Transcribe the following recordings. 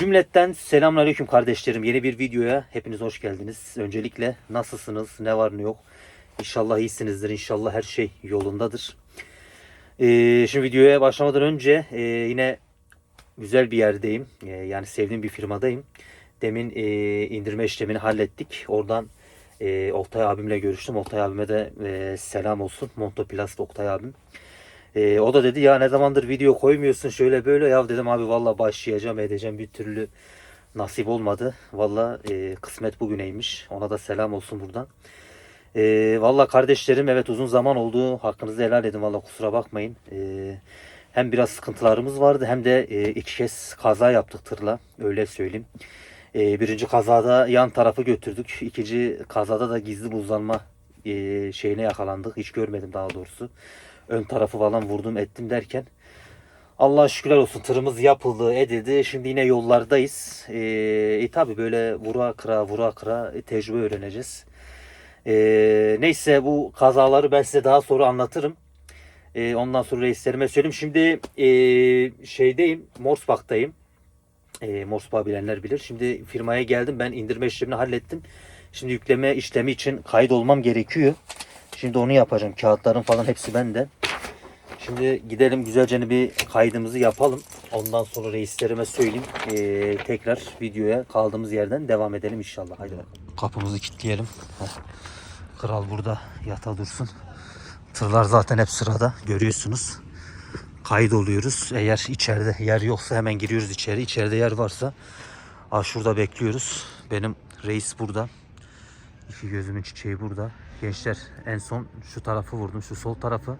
Cümletten selamünaleyküm kardeşlerim. Yeni bir videoya hepiniz hoş geldiniz. Öncelikle nasılsınız? Ne var ne yok? İnşallah iyisinizdir. İnşallah her şey yolundadır. Ee, şimdi videoya başlamadan önce e, yine güzel bir yerdeyim. E, yani sevdiğim bir firmadayım. Demin e, indirme işlemini hallettik. Oradan e, Oktay abimle görüştüm. Oktay abime de e, selam olsun. Montoplast Oktay abim. E, o da dedi ya ne zamandır video koymuyorsun şöyle böyle. Ya dedim abi valla başlayacağım edeceğim bir türlü nasip olmadı. Valla e, kısmet bugüneymiş. Ona da selam olsun buradan. E, valla kardeşlerim evet uzun zaman oldu. Hakkınızı helal edin valla kusura bakmayın. E, hem biraz sıkıntılarımız vardı hem de e, iki kez kaza yaptık tırla. Öyle söyleyeyim. E, birinci kazada yan tarafı götürdük. İkinci kazada da gizli buzlanma e, şeyine yakalandık. Hiç görmedim daha doğrusu. Ön tarafı falan vurdum ettim derken. Allah'a şükürler olsun tırımız yapıldı edildi. Şimdi yine yollardayız. E, e tabi böyle vura kıra vura kıra tecrübe öğreneceğiz. E, neyse bu kazaları ben size daha sonra anlatırım. E, ondan sonra reislerime söyleyeyim. Şimdi e, şeydeyim Morsbach'tayım. E, Morsbach bilenler bilir. Şimdi firmaya geldim. Ben indirme işlemini hallettim. Şimdi yükleme işlemi için kayıt olmam gerekiyor. Şimdi onu yapacağım. Kağıtların falan hepsi bende. Şimdi gidelim güzelce bir kaydımızı yapalım. Ondan sonra reislerime söyleyeyim. E, tekrar videoya kaldığımız yerden devam edelim inşallah. Haydi bakalım. Kapımızı kilitleyelim. Kral burada yata dursun. Tırlar zaten hep sırada görüyorsunuz. Kayıt oluyoruz. Eğer içeride yer yoksa hemen giriyoruz içeri. İçeride yer varsa ah şurada bekliyoruz. Benim reis burada. İki gözümün çiçeği burada. Gençler en son şu tarafı vurdum. Şu sol tarafı.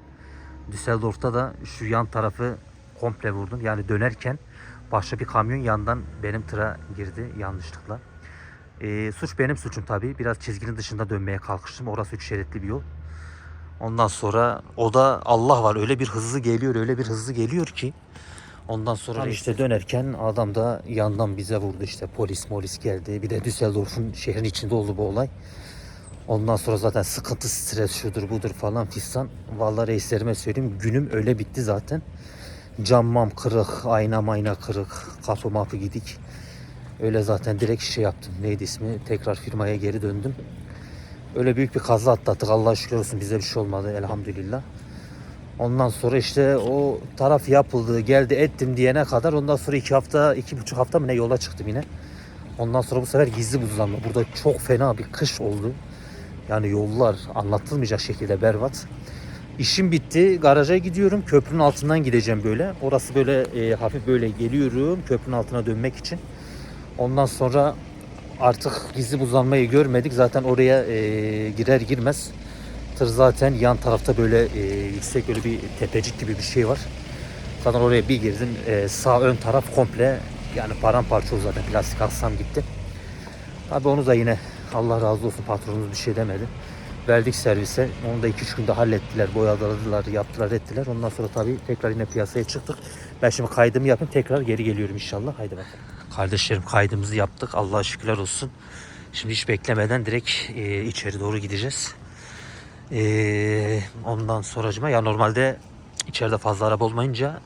Düsseldorf'ta da şu yan tarafı komple vurdum. Yani dönerken başka bir kamyon yandan benim tıra girdi yanlışlıkla. Ee, suç benim suçum tabii. Biraz çizginin dışında dönmeye kalkıştım. Orası üç şeritli bir yol. Ondan sonra o da Allah var öyle bir hızlı geliyor öyle bir hızlı geliyor ki ondan sonra işte dönerken adam da yandan bize vurdu işte polis molis geldi. Bir de Düsseldorf'un şehrin içinde oldu bu olay. Ondan sonra zaten sıkıntı stres şudur budur falan fistan. Vallahi reislerime söyleyeyim günüm öyle bitti zaten. Cammam kırık, ayna mayna kırık, kapı mapı gidik. Öyle zaten direkt şey yaptım. Neydi ismi? Tekrar firmaya geri döndüm. Öyle büyük bir kaza atlattık. Allah'a şükür olsun bize bir şey olmadı elhamdülillah. Ondan sonra işte o taraf yapıldı, geldi ettim diyene kadar ondan sonra iki hafta, iki buçuk hafta mı ne yola çıktım yine. Ondan sonra bu sefer gizli buzlanma. Burada çok fena bir kış oldu. Yani yollar anlatılmayacak şekilde berbat. İşim bitti. Garaja gidiyorum. Köprünün altından gideceğim böyle. Orası böyle e, hafif böyle geliyorum köprünün altına dönmek için. Ondan sonra artık gizli buzlanmayı görmedik. Zaten oraya e, girer girmez tır zaten yan tarafta böyle e, yüksek böyle bir tepecik gibi bir şey var. Zaten oraya bir girdim. E, sağ ön taraf komple yani paramparça oldu zaten. Plastik aksam gitti. Tabi onu da yine Allah razı olsun patronumuz bir şey demedi. Verdik servise. Onu da 2-3 günde hallettiler. Boyaladılar, yaptılar, ettiler. Ondan sonra tabii tekrar yine piyasaya çıktık. Ben şimdi kaydımı yapayım. Tekrar geri geliyorum inşallah. Haydi bakalım. Kardeşlerim kaydımızı yaptık. Allah'a şükürler olsun. Şimdi hiç beklemeden direkt e, içeri doğru gideceğiz. E, ondan sonracıma ya normalde içeride fazla araba olmayınca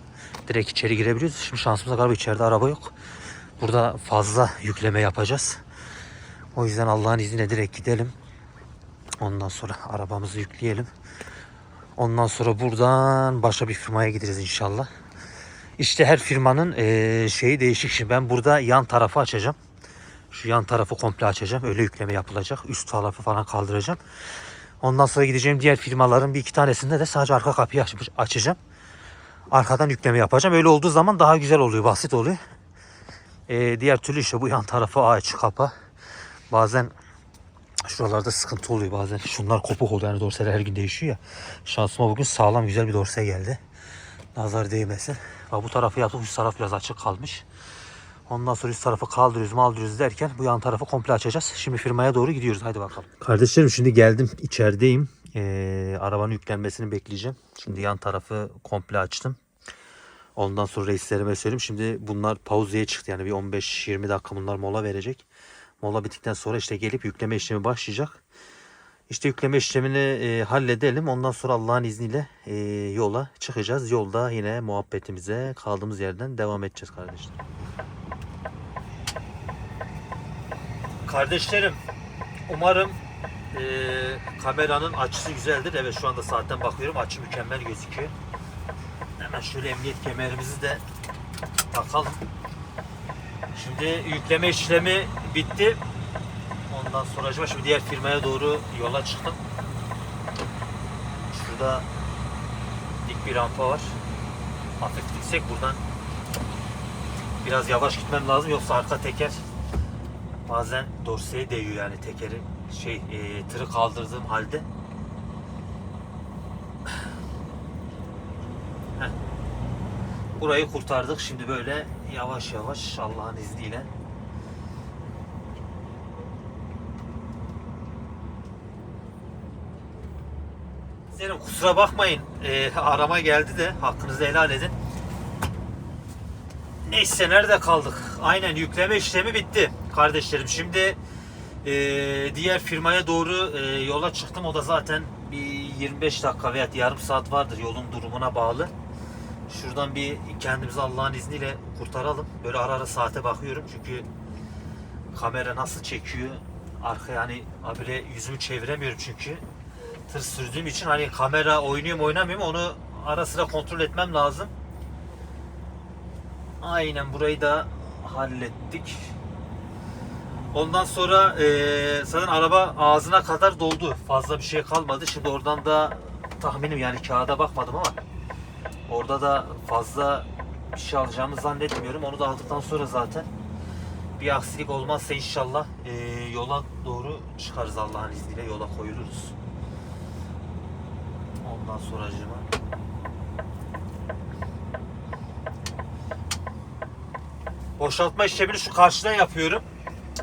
direkt içeri girebiliyoruz. Şimdi şansımıza galiba içeride araba yok. Burada fazla yükleme yapacağız. O yüzden Allah'ın izniyle direkt gidelim. Ondan sonra arabamızı yükleyelim. Ondan sonra buradan başka bir firmaya gideceğiz inşallah. İşte her firmanın eee, şeyi değişik. Şimdi ben burada yan tarafı açacağım. Şu yan tarafı komple açacağım. Öyle yükleme yapılacak. Üst tarafı falan kaldıracağım. Ondan sonra gideceğim diğer firmaların bir iki tanesinde de sadece arka kapıyı açacağım. Arkadan yükleme yapacağım. Öyle olduğu zaman daha güzel oluyor, basit oluyor. Eee, diğer türlü işte bu yan tarafı aç kapa. Bazen şuralarda sıkıntı oluyor bazen. Şunlar kopuk oluyor yani dorseler her gün değişiyor ya. Şansıma bugün sağlam güzel bir dorse geldi. Nazar değmesin. Bak bu tarafı yaptık üst taraf biraz açık kalmış. Ondan sonra üst tarafı kaldırıyoruz maldırıyoruz derken bu yan tarafı komple açacağız. Şimdi firmaya doğru gidiyoruz. Haydi bakalım. Kardeşlerim şimdi geldim içerideyim. Ee, arabanın yüklenmesini bekleyeceğim. Şimdi yan tarafı komple açtım. Ondan sonra reislerime söyleyeyim. Şimdi bunlar pauzeye çıktı. Yani bir 15-20 dakika bunlar mola verecek. Mola bittikten sonra işte gelip yükleme işlemi başlayacak. İşte yükleme işlemini e, halledelim. Ondan sonra Allah'ın izniyle e, yola çıkacağız. Yolda yine muhabbetimize kaldığımız yerden devam edeceğiz kardeşler. Kardeşlerim umarım eee, kameranın açısı güzeldir. Evet şu anda saatten bakıyorum açı mükemmel gözüküyor. Hemen şöyle emniyet kemerimizi de takalım. Şimdi yükleme işlemi bitti. Ondan sonra acaba şimdi diğer firmaya doğru yola çıktım. Şurada dik bir rampa var. Hafif yüksek buradan biraz yavaş gitmem lazım yoksa arka teker bazen dorseye değiyor yani tekeri şey e, tırı kaldırdığım halde. Burayı kurtardık. Şimdi böyle yavaş yavaş Allah'ın izniyle Senin kusura bakmayın. e, arama geldi de hakkınızı helal edin. Neyse nerede kaldık? Aynen yükleme işlemi bitti kardeşlerim. Şimdi e, diğer firmaya doğru e, yola çıktım. O da zaten bir 25 dakika veya yarım saat vardır yolun durumuna bağlı. Şuradan bir kendimizi Allah'ın izniyle kurtaralım. Böyle ara ara saate bakıyorum çünkü kamera nasıl çekiyor. Arkaya hani abire yüzümü çeviremiyorum çünkü. Tır sürdüğüm için hani kamera oynuyor mu oynamıyor mu onu ara sıra kontrol etmem lazım. Aynen burayı da hallettik. Ondan sonra eee zaten araba ağzına kadar doldu. Fazla bir şey kalmadı. Şimdi oradan da tahminim yani kağıda bakmadım ama orada da fazla bir şey alacağımı zannetmiyorum. Onu da aldıktan sonra zaten bir aksilik olmazsa inşallah eee, yola doğru çıkarız Allah'ın izniyle. Yola koyuluruz. Ondan sonra Boşaltma işlemini şu karşıdan yapıyorum.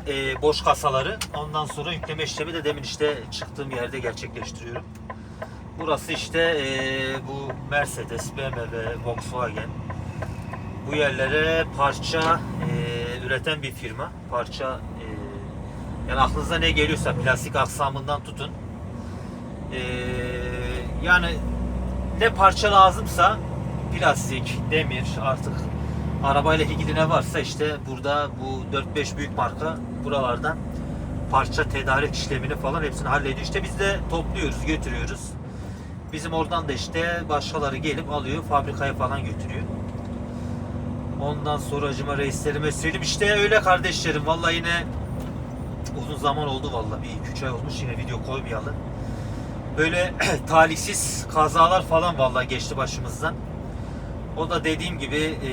Ee, boş kasaları. Ondan sonra yükleme işlemi de demin işte çıktığım yerde gerçekleştiriyorum. Burası işte ee, bu Mercedes, BMW, Volkswagen bu yerlere parça ee, üreten bir firma. Parça ee, yani aklınıza ne geliyorsa plastik aksamından tutun. Ee, yani ne parça lazımsa plastik, demir artık arabayla ilgili ne varsa işte burada bu 4-5 büyük marka buralardan parça tedarik işlemini falan hepsini hallediyor. İşte biz de topluyoruz, götürüyoruz. Bizim oradan da işte başkaları gelip alıyor, fabrikaya falan götürüyor. Ondan sonra acıma reislerime söyleyeyim. İşte öyle kardeşlerim. Vallahi yine uzun zaman oldu vallahi. Bir 2-3 ay olmuş yine video koymayalım. Böyle talihsiz kazalar falan vallahi geçti başımızdan. O da dediğim gibi e,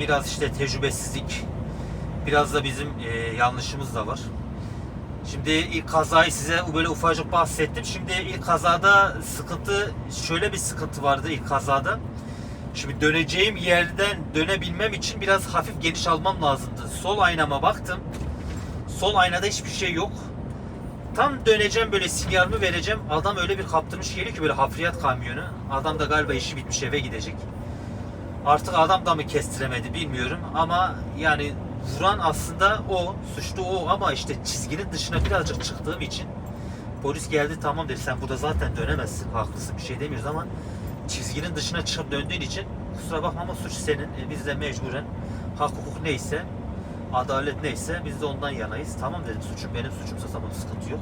biraz işte tecrübesizlik, biraz da bizim e, yanlışımız da var. Şimdi ilk kazayı size böyle ufacık bahsettim. Şimdi ilk kazada sıkıntı, şöyle bir sıkıntı vardı ilk kazada. Şimdi döneceğim yerden dönebilmem için biraz hafif geniş almam lazımdı. Sol aynama baktım. Sol aynada hiçbir şey yok. Tam döneceğim böyle sinyalimi vereceğim. Adam öyle bir kaptırmış geliyor ki böyle hafriyat kamyonu. Adam da galiba işi bitmiş eve gidecek. Artık adam da mı kestiremedi bilmiyorum ama yani vuran aslında o, suçlu o ama işte çizginin dışına birazcık çıktığım için polis geldi tamam dedi. Sen burada zaten dönemezsin haklısın bir şey demiyoruz ama çizginin dışına çıkıp döndüğün için kusura bakma ama suç senin. E, biz de mecburen hak hukuk neyse adalet neyse biz de ondan yanayız. Tamam dedim suçum benim suçumsa tamam sıkıntı yok.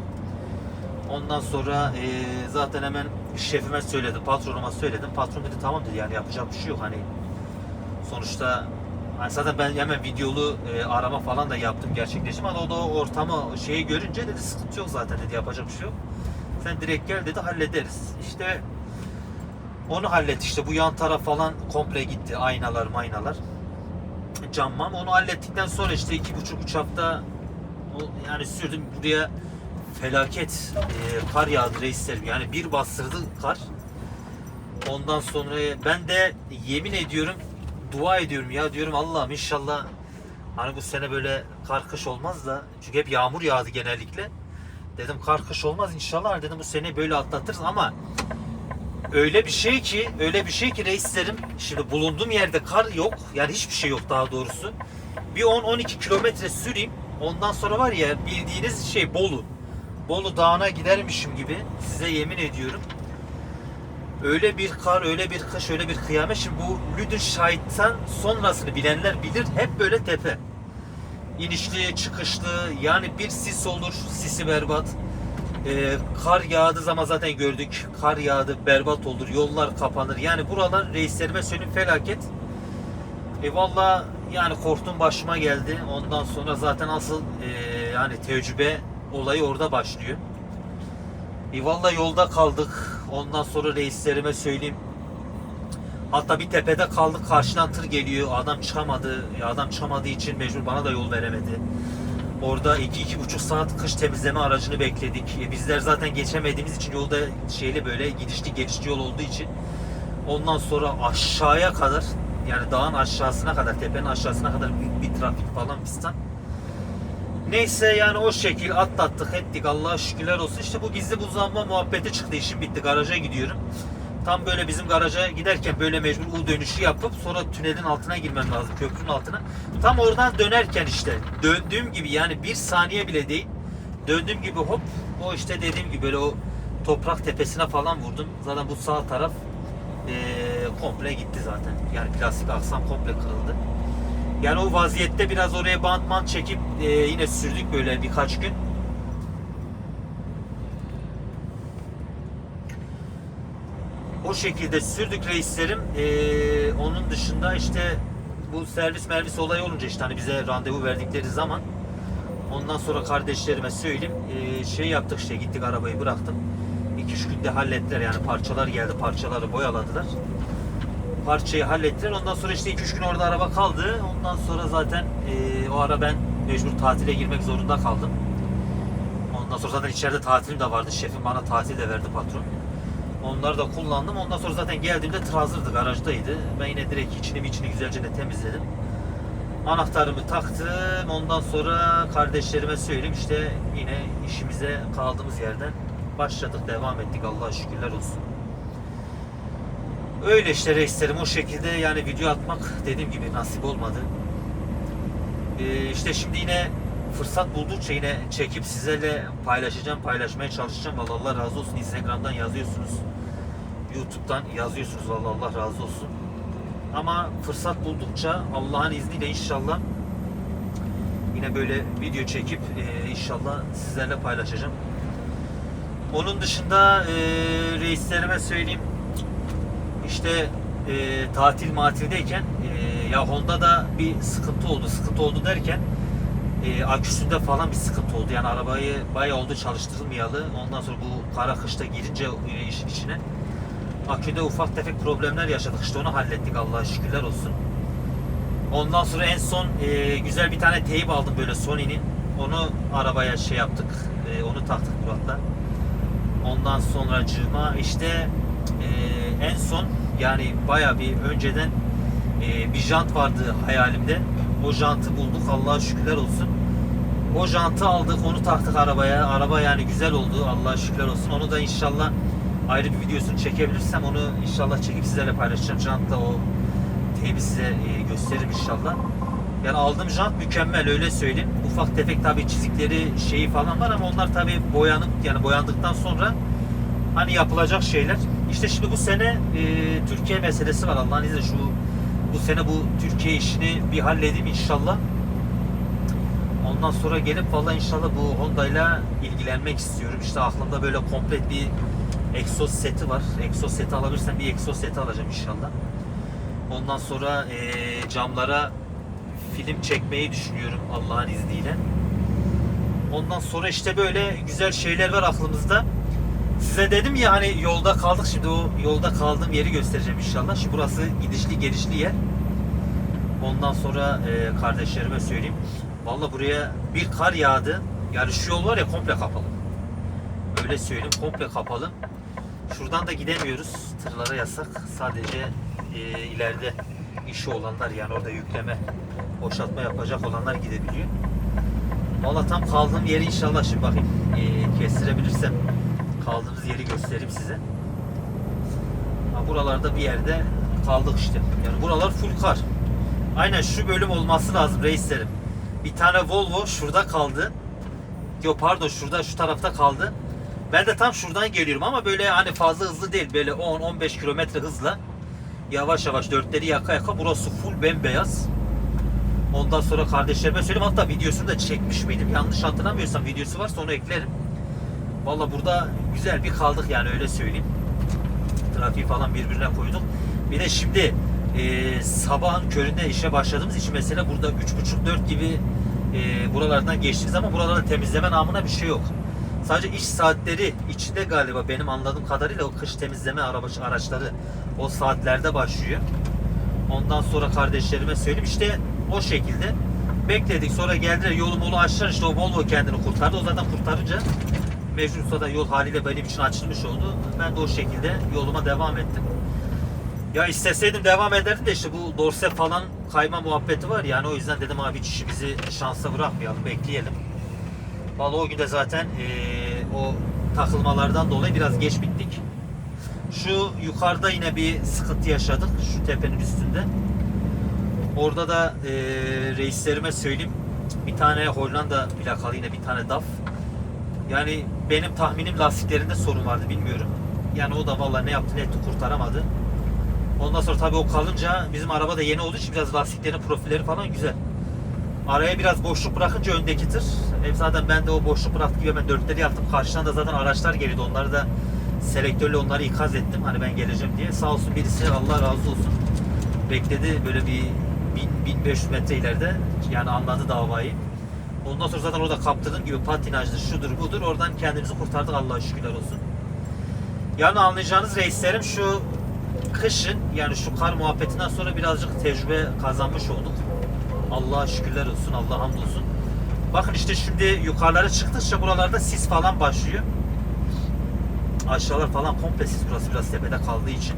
Ondan sonra e, zaten hemen şefime söyledim, patronuma söyledim. Patron dedi tamam dedi yani yapacak bir şey yok. Hani sonuçta hani zaten ben hemen videolu e, arama falan da yaptım gerçekleştim. Ama o da ortamı şeyi görünce dedi sıkıntı yok zaten dedi yapacak bir şey yok. Sen direkt gel dedi hallederiz. İşte onu hallet işte bu yan taraf falan komple gitti aynalar maynalar. Cammam onu hallettikten sonra işte iki buçuk üç hafta yani sürdüm buraya. Felaket e, kar yağdı reislerim yani bir bastırdı kar. Ondan sonra ben de yemin ediyorum dua ediyorum ya. Diyorum Allah'ım inşallah hani bu sene böyle kar kış olmaz da. Çünkü hep yağmur yağdı genellikle. Dedim kar kış olmaz inşallah. Hani dedim bu sene böyle atlatırız. Ama öyle bir şey ki öyle bir şey ki reislerim şimdi bulunduğum yerde kar yok. Yani hiçbir şey yok daha doğrusu. Bir 10-12 kilometre süreyim. Ondan sonra var ya bildiğiniz şey Bolu. Bolu Dağı'na gidermişim gibi size yemin ediyorum öyle bir kar öyle bir kış öyle bir kıyamet şimdi bu Lüdün şahitten sonrasını bilenler bilir hep böyle tepe inişli çıkışlı yani bir sis olur sisi berbat. Ee, kar yağdığı zaman zaten gördük. Kar yağdı berbat olur. Yollar kapanır. Yani buralar reislerime söyleyeyim felaket. E valla yani korktum başıma geldi. Ondan sonra zaten asıl e, yani tecrübe olayı orada başlıyor. E valla yolda kaldık. Ondan sonra reislerime söyleyeyim. Hatta bir tepede kaldık. Karşıdan tır geliyor. Adam çıkamadı. Adam çıkamadığı için mecbur bana da yol veremedi. Orada iki iki buçuk saat kış temizleme aracını bekledik. E, bizler zaten geçemediğimiz için yolda şeyli böyle gidişli gelişli yol olduğu için ondan sonra aşağıya kadar yani dağın aşağısına kadar tepenin aşağısına kadar büyük bir trafik falan pistan. Neyse yani o şekil atlattık ettik Allah'a şükürler olsun. İşte bu gizli buzlanma muhabbeti çıktı işim bitti garaja gidiyorum. Tam böyle bizim garaja giderken böyle mecbur U dönüşü yapıp sonra tünelin altına girmem lazım köprünün altına. Tam oradan dönerken işte döndüğüm gibi yani bir saniye bile değil. Döndüğüm gibi hop o işte dediğim gibi böyle o toprak tepesine falan vurdum. Zaten bu sağ taraf eee, komple gitti zaten. Yani plastik aksam komple kırıldı. Yani o vaziyette biraz oraya bant bant çekip eee, yine sürdük böyle birkaç gün. O şekilde sürdük reislerim. Ee, onun dışında işte bu servis mervis olayı olunca işte hani bize randevu verdikleri zaman ondan sonra kardeşlerime söyleyeyim ee, şey yaptık işte gittik arabayı bıraktım. 2-3 günde hallettiler yani parçalar geldi parçaları boyaladılar. Parçayı hallettiler ondan sonra işte 2-3 gün orada araba kaldı. Ondan sonra zaten ee, o ara ben mecbur tatile girmek zorunda kaldım. Ondan sonra zaten içeride tatilim de vardı. Şefim bana tatil de verdi patron. Onları da kullandım. Ondan sonra zaten geldiğimde tır hazırdı, garajdaydı. Ben yine direkt içini içini güzelce de temizledim. Anahtarımı taktım. Ondan sonra kardeşlerime söyleyeyim işte yine işimize kaldığımız yerden başladık, devam ettik. Allah'a şükürler olsun. Öyle işte reislerim o şekilde yani video atmak dediğim gibi nasip olmadı. Ee, işte şimdi yine fırsat buldukça yine çekip sizlerle paylaşacağım, paylaşmaya çalışacağım. Vallahi Allah razı olsun. Instagram'dan yazıyorsunuz. YouTube'dan yazıyorsunuz. Vallahi Allah razı olsun. Ama fırsat buldukça Allah'ın izniyle inşallah yine böyle video çekip e, inşallah sizlerle paylaşacağım. Onun dışında e, reislerime söyleyeyim. İşte e, tatil matildeyken e, ya Honda'da bir sıkıntı oldu. Sıkıntı oldu derken e, aküsünde falan bir sıkıntı oldu. Yani arabayı bayağı oldu çalıştırılmayalı. Ondan sonra bu kara kışta girince e, işin içine aküde ufak tefek problemler yaşadık. İşte onu hallettik Allah'a şükürler olsun. Ondan sonra en son e, güzel bir tane teyip aldım böyle Sony'nin. Onu arabaya şey yaptık. E, onu taktık Murat'la. Ondan sonra cıma işte e, en son yani baya bir önceden e, bir jant vardı hayalimde. O jantı bulduk Allah'a şükürler olsun. O jantı aldık onu taktık arabaya. Araba yani güzel oldu Allah'a şükürler olsun. Onu da inşallah ayrı bir videosunu çekebilirsem onu inşallah çekip sizlerle paylaşacağım. Jantla o teybi size e, gösteririm inşallah. Yani aldığım jant mükemmel öyle söyleyeyim. Ufak tefek tabi çizikleri şeyi falan var ama onlar tabi boyanıp yani boyandıktan sonra hani yapılacak şeyler. İşte şimdi bu sene e, Türkiye meselesi var Allah'ın izniyle şu bu sene bu Türkiye işini bir halledeyim inşallah. Ondan sonra gelip valla inşallah bu Honda'yla ilgilenmek istiyorum. İşte aklımda böyle komplet bir egzoz seti var. Egzoz seti alabilirsem bir egzoz seti alacağım inşallah. Ondan sonra e, camlara film çekmeyi düşünüyorum Allah'ın izniyle. Ondan sonra işte böyle güzel şeyler var aklımızda. Size dedim ya hani yolda kaldık şimdi o yolda kaldığım yeri göstereceğim inşallah. Şimdi burası gidişli gelişli yer. Ondan sonra e, kardeşlerime söyleyeyim. Valla buraya bir kar yağdı. Yani şu yol var ya komple kapalı. Öyle söyleyeyim komple kapalı. Şuradan da gidemiyoruz. Tırlara yasak. Sadece e, ileride işi olanlar yani orada yükleme, boşaltma yapacak olanlar gidebiliyor. Valla tam kaldığım yeri inşallah şimdi bakayım e, kestirebilirsem kaldığımız yeri göstereyim size. Ha, buralarda bir yerde kaldık işte. Yani buralar full kar. Aynen şu bölüm olması lazım reislerim. Bir tane Volvo şurada kaldı. Yok pardon şurada şu tarafta kaldı. Ben de tam şuradan geliyorum ama böyle hani fazla hızlı değil. Böyle 10-15 kilometre hızla. Yavaş yavaş dörtleri yaka yaka. Burası full bembeyaz. Ondan sonra kardeşlerime söyleyeyim. Hatta videosunu da çekmiş miydim? Yanlış hatırlamıyorsam videosu varsa onu eklerim. Valla burada güzel bir kaldık yani öyle söyleyeyim. Trafiği falan birbirine koyduk. Bir de şimdi e, sabahın köründe işe başladığımız için mesela burada 3.30-4 gibi e, buralardan geçtiğiniz ama buralarda temizleme namına bir şey yok. Sadece iş saatleri içinde galiba benim anladığım kadarıyla o kış temizleme araba araçları o saatlerde başlıyor. Ondan sonra kardeşlerime söyleyeyim işte o şekilde bekledik. Sonra geldiler yolu molu açtılar işte o Volvo kendini kurtardı. O zaten kurtarınca mecbur da yol haliyle benim için açılmış oldu. Ben de o şekilde yoluma devam ettim. Ya isteseydim devam ederdim de işte bu dorse falan kayma muhabbeti var yani o yüzden dedim abi hiç işimizi şansa bırakmayalım bekleyelim. Vallahi o gün de zaten eee, o takılmalardan dolayı biraz geç bittik. Şu yukarıda yine bir sıkıntı yaşadık şu tepenin üstünde. Orada da eee, reislerime söyleyeyim bir tane Hollanda plakalı yine bir tane DAF. Yani benim tahminim lastiklerinde sorun vardı bilmiyorum. Yani o da vallahi ne yaptı ne etti kurtaramadı. Ondan sonra tabii o kalınca bizim araba da yeni olduğu için biraz lastiklerin profilleri falan güzel. Araya biraz boşluk bırakınca öndeki tır. Hep zaten ben de o boşluk bıraktık gibi hemen dörtleri yaptım. Karşıdan da zaten araçlar geliyordu. Onları da selektörle onları ikaz ettim. Hani ben geleceğim diye. Sağ olsun birisi Allah razı olsun. Bekledi böyle bir 1000-1500 metre ileride. Yani anladı davayı. Ondan sonra zaten orada kaptırdığım gibi patinajdır, şudur budur. Oradan kendimizi kurtardık Allah'a şükürler olsun. Yani anlayacağınız reislerim şu kışın yani şu kar muhabbetinden sonra birazcık tecrübe kazanmış olduk. Allah'a şükürler olsun, Allah hamdolsun. Bakın işte şimdi yukarılara çıktıkça buralarda sis falan başlıyor. Aşağılar falan komple sis burası biraz tepede kaldığı için.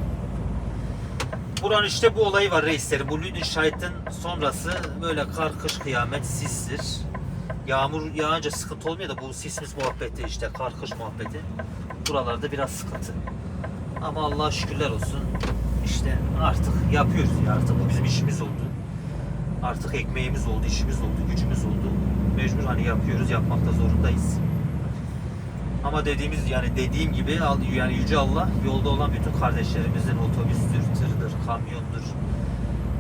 Buranın işte bu olayı var reislerim. Bu Lüdenscheid'in sonrası böyle kar, kış, kıyamet, sistir. Yağmur yağınca sıkıntı olmuyor da bu sisimiz muhabbeti işte kar, kış muhabbeti. Buralarda biraz sıkıntı. Ama Allah'a şükürler olsun. İşte artık yapıyoruz ya artık bu bizim işimiz oldu. Artık ekmeğimiz oldu, işimiz oldu, gücümüz oldu. Mecbur hani yapıyoruz, yapmakta zorundayız. Ama dediğimiz yani dediğim gibi yani yüce Allah yolda olan bütün kardeşlerimizin otobüstür, tırdır, kamyondur.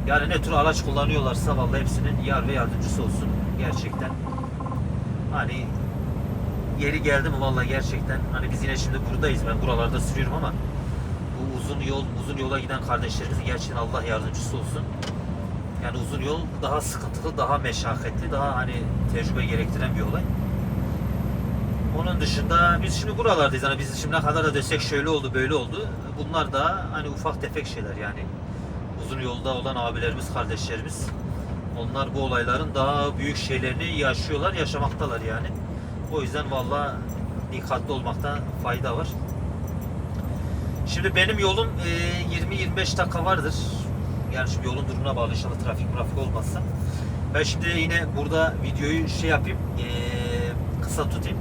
Yani ne tür araç kullanıyorlarsa vallahi hepsinin yar ve yardımcısı olsun gerçekten. Hani yeri geldi mi vallahi gerçekten hani biz yine şimdi buradayız ben buralarda sürüyorum ama bu uzun yol uzun yola giden kardeşlerimizin gerçekten Allah yardımcısı olsun. Yani uzun yol daha sıkıntılı, daha meşakkatli, daha hani tecrübe gerektiren bir olay. Onun dışında biz şimdi buralardayız. Hani biz şimdi ne kadar da desek şöyle oldu, böyle oldu. Bunlar da hani ufak tefek şeyler yani. Uzun yolda olan abilerimiz, kardeşlerimiz. Onlar bu olayların daha büyük şeylerini yaşıyorlar, yaşamaktalar yani. O yüzden valla dikkatli olmakta fayda var. Şimdi benim yolum e, 20-25 dakika vardır. Yani şimdi yolun durumuna bağlı inşallah trafik trafik olmazsa. Ben şimdi yine burada videoyu şey yapayım, e, kısa tutayım.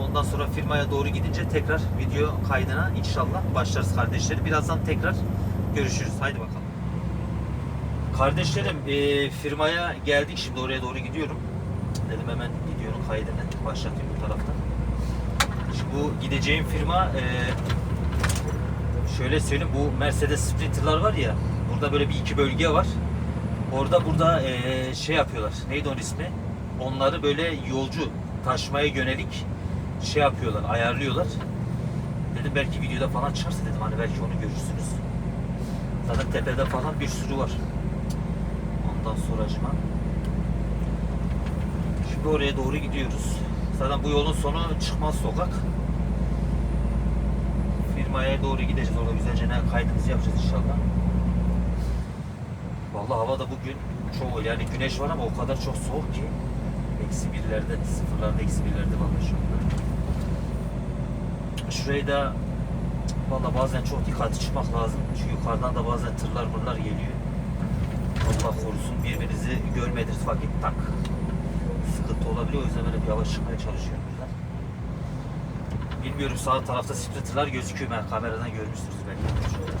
Ondan sonra firmaya doğru gidince tekrar video kaydına inşallah başlarız kardeşlerim. Birazdan tekrar görüşürüz. Haydi bakalım. Kardeşlerim e, firmaya geldik. Şimdi oraya doğru gidiyorum. Dedim hemen videonun kaydını başlatayım bu taraftan. Şimdi bu gideceğim firma e, şöyle söyleyeyim bu Mercedes Sprinter'lar var ya burada böyle bir iki bölge var. Orada burada e, şey yapıyorlar. Neydi onun ismi? Onları böyle yolcu taşımaya yönelik şey yapıyorlar, ayarlıyorlar. Dedim belki videoda falan çıkarsa dedim hani belki onu görürsünüz. Zaten tepede falan bir sürü var. Ondan sonracıma. Şimdi oraya doğru gidiyoruz. Zaten bu yolun sonu çıkmaz sokak. Firmaya doğru gideceğiz. Orada güzelce ne kaydımızı yapacağız inşallah. Vallahi hava da bugün çok yani güneş var ama o kadar çok soğuk ki eksi birlerde, sıfırlarda eksi birlerde vallahi şu anda. Şurayı da valla bazen çok dikkatli çıkmak lazım. Çünkü yukarıdan da bazen tırlar mırlar geliyor. Allah korusun birbirinizi görmediğiniz vakit tak sıkıntı olabiliyor. O yüzden böyle bir yavaş çıkmaya çalışıyorum buradan. Bilmiyorum sağ tarafta sprinterlar gözüküyor. Ben kameradan görmüşsünüz belki. Şöyle.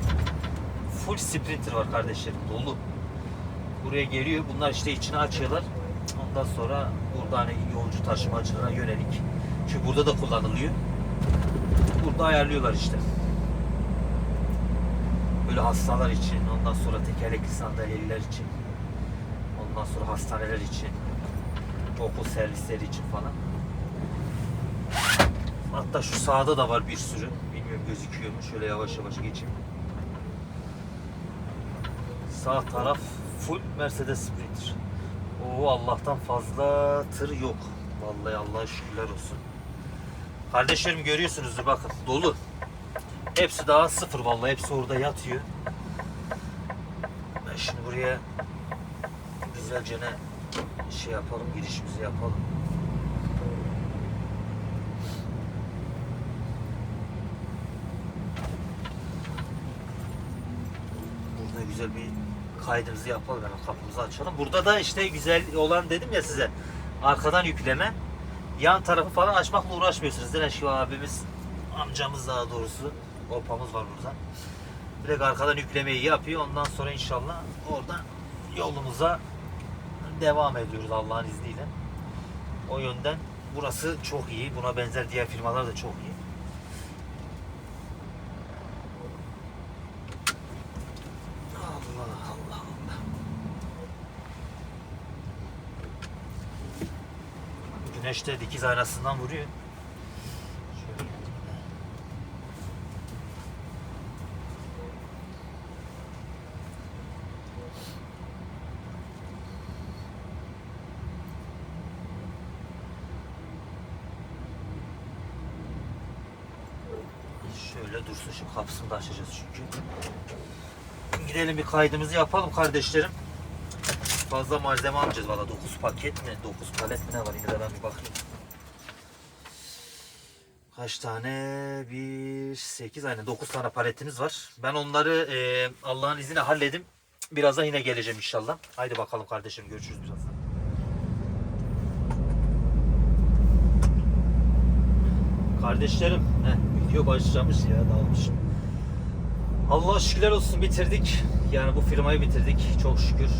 Full sprinter var kardeşlerim dolu. Buraya geliyor. Bunlar işte içine açıyorlar. Ondan sonra burada hani yolcu taşımacılara yönelik. Çünkü burada da kullanılıyor. Burada ayarlıyorlar işte. Böyle hastalar için, ondan sonra tekerlekli sandalyeliler için. Ondan sonra hastaneler için, okul servisleri için falan. Hatta şu sağda da var bir sürü. Bilmiyorum gözüküyor mu? Şöyle yavaş yavaş geçeyim. Sağ taraf full Mercedes Sprinter. Oo Allah'tan fazla tır yok. Vallahi Allah'a şükürler olsun. Kardeşlerim görüyorsunuzdur bakın dolu. Hepsi daha sıfır vallahi hepsi orada yatıyor. Ben şimdi buraya güzelce ne şey yapalım girişimizi yapalım. Burada güzel bir kaydımızı yapalım hemen kapımızı açalım. Burada da işte güzel olan dedim ya size arkadan yükleme. Yan tarafı falan açmakla uğraşmıyorsunuz. Şu abimiz amcamız daha doğrusu opamız var burada. Direkt arkadan yüklemeyi yapıyor. Ondan sonra inşallah oradan yolumuza devam ediyoruz Allah'ın izniyle. O yönden burası çok iyi. Buna benzer diğer firmalar da çok iyi. Güneş de dikiz aynasından vuruyor. Şöyle Şöyle dursun şu kapısını da açacağız çünkü. Gidelim bir kaydımızı yapalım kardeşlerim. Fazla malzeme almayacağız valla 9 paket mi 9 palet mi ne var yine de ben bir bakayım. Kaç tane? 1, 8 aynen 9 tane paletimiz var. Ben onları e, Allah'ın izniyle halledim. Birazdan yine geleceğim inşallah. Haydi bakalım kardeşim görüşürüz birazdan. Kardeşlerim, heh, video başlamış ya dalmışım. Allah şükürler olsun bitirdik. Yani bu firmayı bitirdik çok şükür.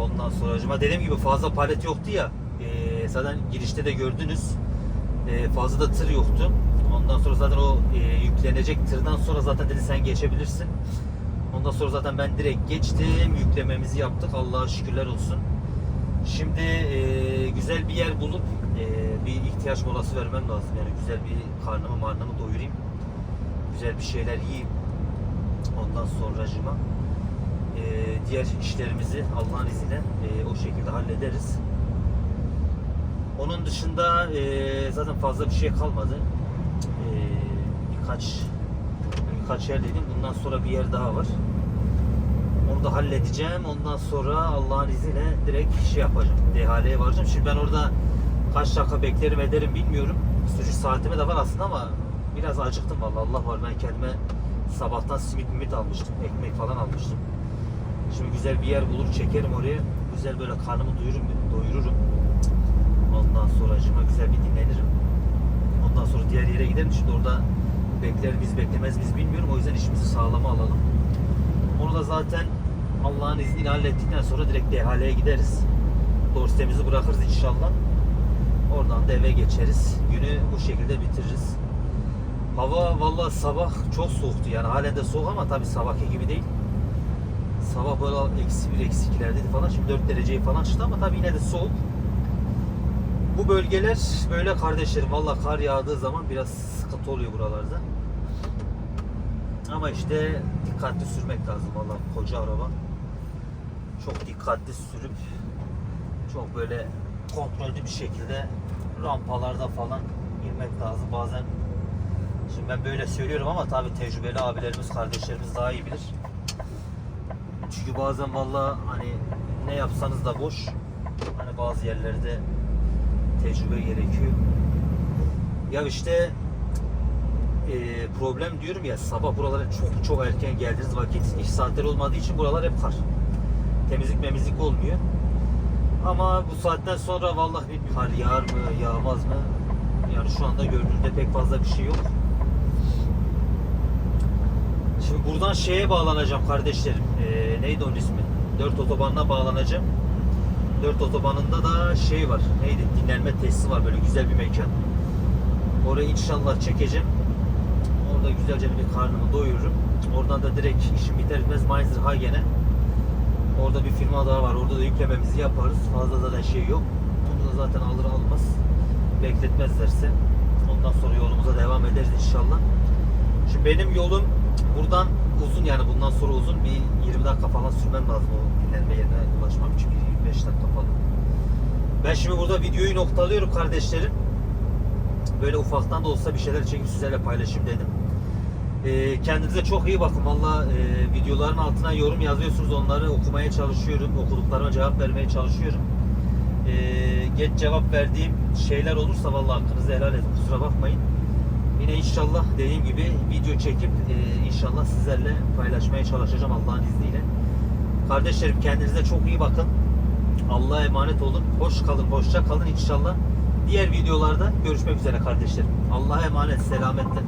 Ondan sonra acaba dediğim gibi fazla palet yoktu ya. Ee, zaten girişte de gördünüz. Ee, fazla da tır yoktu. Ondan sonra zaten o e, yüklenecek tırdan sonra zaten dedi sen geçebilirsin. Ondan sonra zaten ben direkt geçtim. Yüklememizi yaptık. Allah'a şükürler olsun. Şimdi e, güzel bir yer bulup e, bir ihtiyaç molası vermem lazım. Yani güzel bir karnımı marnımı doyurayım. Güzel bir şeyler yiyeyim. Ondan sonracıma e, diğer işlerimizi Allah'ın izniyle e, o şekilde hallederiz. Onun dışında e, zaten fazla bir şey kalmadı. E, birkaç birkaç yer dedim. Bundan sonra bir yer daha var. Onu da halledeceğim. Ondan sonra Allah'ın izniyle direkt şey yapacağım. DHL'ye varacağım. Şimdi ben orada kaç dakika beklerim ederim bilmiyorum. Sürüş saatime de var aslında ama biraz acıktım vallahi. Allah var ben kendime sabahtan simit mimit almıştım. Ekmek falan almıştım. Şimdi güzel bir yer bulur çekerim oraya. Güzel böyle karnımı doyururum, doyururum. Ondan sonra güzel bir dinlenirim. Ondan sonra diğer yere giderim. Şimdi orada bekler biz beklemez biz bilmiyorum. O yüzden işimizi sağlama alalım. Onu da zaten Allah'ın izniyle hallettikten sonra direkt DHL'ye gideriz. Dorsemizi bırakırız inşallah. Oradan da eve geçeriz. Günü bu şekilde bitiririz. Hava vallahi sabah çok soğuktu yani halen de soğuk ama tabi sabahki gibi değil. Sabah böyle eksi bir eksi ikilerdeydi falan. Şimdi 4 dereceyi falan çıktı ama tabi yine de soğuk. Bu bölgeler böyle kardeşlerim. Valla kar yağdığı zaman biraz sıkıntı oluyor buralarda. Ama işte dikkatli sürmek lazım valla koca araba. Çok dikkatli sürüp çok böyle kontrollü bir şekilde rampalarda falan girmek lazım. Bazen şimdi ben böyle söylüyorum ama tabi tecrübeli abilerimiz, kardeşlerimiz daha iyi bilir. Çünkü bazen valla hani ne yapsanız da boş. Hani bazı yerlerde tecrübe gerekiyor. Ya işte e, problem diyorum ya sabah buralara çok çok erken geldiğiniz vakit iş saatleri olmadığı için buralar hep kar. Temizlik memizlik olmuyor. Ama bu saatten sonra vallahi bir kar yağar mı yağmaz mı? Yani şu anda gördüğünüzde pek fazla bir şey yok. Şimdi buradan şeye bağlanacağım kardeşlerim. Ee, neydi onun ismi? 4 otobanına bağlanacağım. 4 otobanında da şey var. Neydi? Dinlenme tesisi var. Böyle güzel bir mekan. Orayı inşallah çekeceğim. Orada güzelce bir karnımı doyururum. Oradan da direkt işim biter bitmez Mainzer Hagen'e Orada bir firma daha var. Orada da yüklememizi yaparız. Fazla da şey yok. Bunu da zaten alır almaz bekletmezlerse ondan sonra yolumuza devam ederiz inşallah. Şimdi benim yolum buradan uzun yani bundan sonra uzun bir 20 dakika falan sürmem lazım o dinlenme yerine ulaşmam için bir 25 dakika falan. Ben şimdi burada videoyu noktalıyorum kardeşlerim. Böyle ufaktan da olsa bir şeyler çekip sizlerle paylaşayım dedim. Ee, kendinize çok iyi bakın. Valla e, videoların altına yorum yazıyorsunuz. Onları okumaya çalışıyorum. Okuduklarıma cevap vermeye çalışıyorum. Ee, geç cevap verdiğim şeyler olursa vallahi hakkınızı helal edin. Kusura bakmayın. Yine inşallah dediğim gibi video çekip e, inşallah sizlerle paylaşmaya çalışacağım Allah'ın izniyle. Kardeşlerim kendinize çok iyi bakın. Allah'a emanet olun. Hoş kalın, hoşça kalın inşallah. Diğer videolarda görüşmek üzere kardeşlerim. Allah'a emanet, selametle.